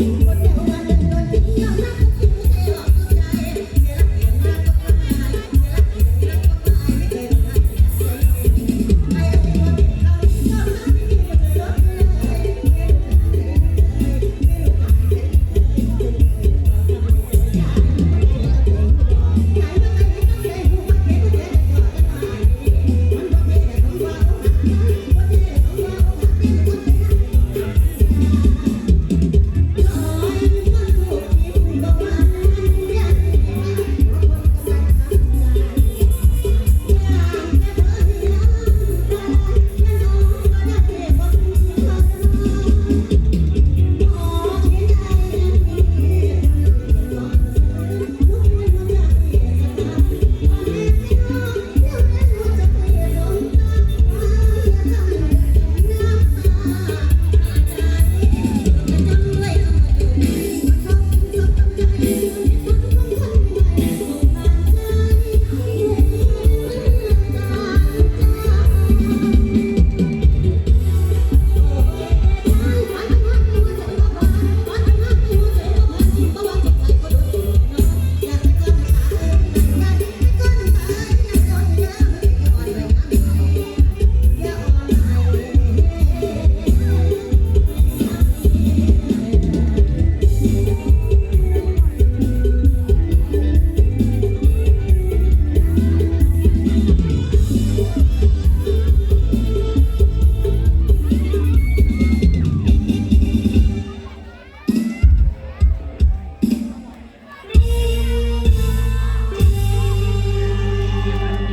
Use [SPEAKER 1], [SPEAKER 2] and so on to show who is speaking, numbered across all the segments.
[SPEAKER 1] Thank you.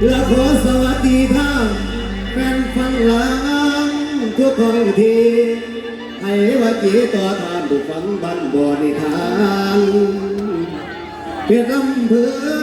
[SPEAKER 1] และขอสวัสดีท่านแฟนฟังหลังทุกคนทีให้ว่าจีต่อทานผู้ฟังบันบอนิทานเพียรลำเพื่อ